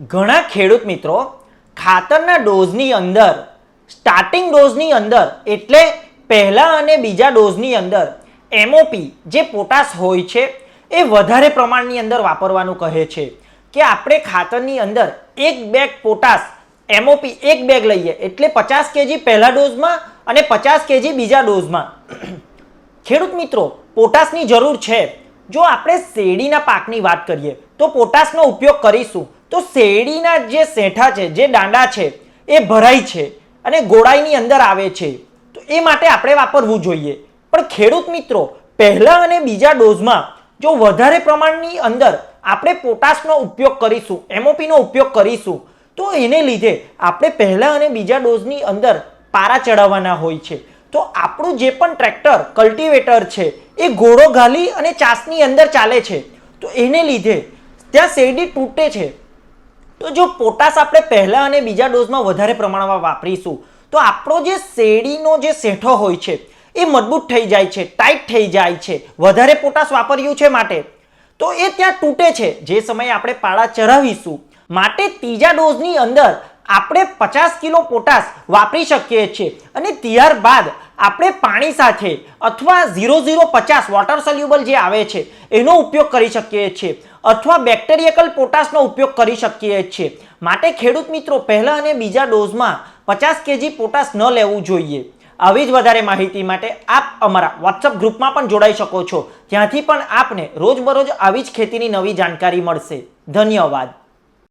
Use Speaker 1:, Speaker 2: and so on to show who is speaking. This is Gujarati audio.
Speaker 1: ઘણા ખેડૂત મિત્રો ખાતરના ડોઝની અંદર સ્ટાર્ટિંગ ડોઝની અંદર, એટલે પહેલા અને બીજા ડોઝની અંદર એમઓપી જે પોટાશ હોય છે, એ વધારે પ્રમાણની અંદર વાપરવાનું કહે છે કે આપણે ખાતરની અંદર એક બેગ પોટાશ એમઓપી એક બેગ લઈએ, એટલે પચાસ કેજી પહેલા ડોઝમાં અને પચાસ કેજી બીજા ડોઝમાં. ખેડૂત મિત્રો, પોટાશની જરૂર છે. જો આપણે શેરડીના પાકની વાત કરીએ, તો પોટાશનો ઉપયોગ કરીશું. તો શેરડીના જે શેઠા છે, જે દાંડા છે, એ ભરાય છે અને ગોળાઈની અંદર આવે છે. તો એ માટે આપણે વાપરવું જોઈએ. પણ ખેડૂત મિત્રો, પહેલા અને બીજા ડોઝમાં જો વધારે પ્રમાણની અંદર આપણે પોટાશનો ઉપયોગ કરીશું, એમઓપીનો ઉપયોગ કરીશું, તો એને લીધે આપણે પહેલા અને બીજા ડોઝની અંદર પારા ચડાવવાના હોય છે. તો આપણું જે પણ ટ્રેક્ટર, કલ્ટિવેટર છે, એ ઘોડો ગાલી અને ચાસની અંદર ચાલે છે. તો એને લીધે ત્યાં શેરડી તૂટે છે. તો જો પોટાશ આપણે પહેલા અને બીજા ડોઝમાં વધારે પ્રમાણમાં વાપરીશું, તો આપણો જે શેરડીનો જે શેઠો હોય છે, એ મજબૂત થઈ જાય છે, ટાઈટ થઈ જાય છે, વધારે પોટાશ વાપર્યું છે માટે. તો એ ત્યાં તૂટે છે. જે સમયે આપણે પાળા ચઢાવીશું. માટે ત્રીજા ડોઝની અંદર આપણે પચાસ કિલો પોટાશ વાપરી શકીએ છીએ. અને ત્યારબાદ આપણે પાણી સાથે અથવા ઝીરો ઝીરો પચાસ વોટર સોલ્યુબલ જે આવે છે, એનો ઉપયોગ કરી શકીએ છીએ. અથવા બેક્ટેરિયકલ પોટાશનો ઉપયોગ કરી શકીએ છીએ. માટે ખેડૂત મિત્રો, પહેલા અને બીજા ડોઝમાં પચાસ કેજી પોટાશ ન લેવું જોઈએ. આવી જ વધારે માહિતી માટે આપ અમારા વોટ્સઅપ ગ્રુપમાં પણ જોડાઈ શકો છો. ત્યાંથી પણ આપને રોજબરોજ આવી જ ખેતીની નવી જાણકારી મળશે. ધન્યવાદ.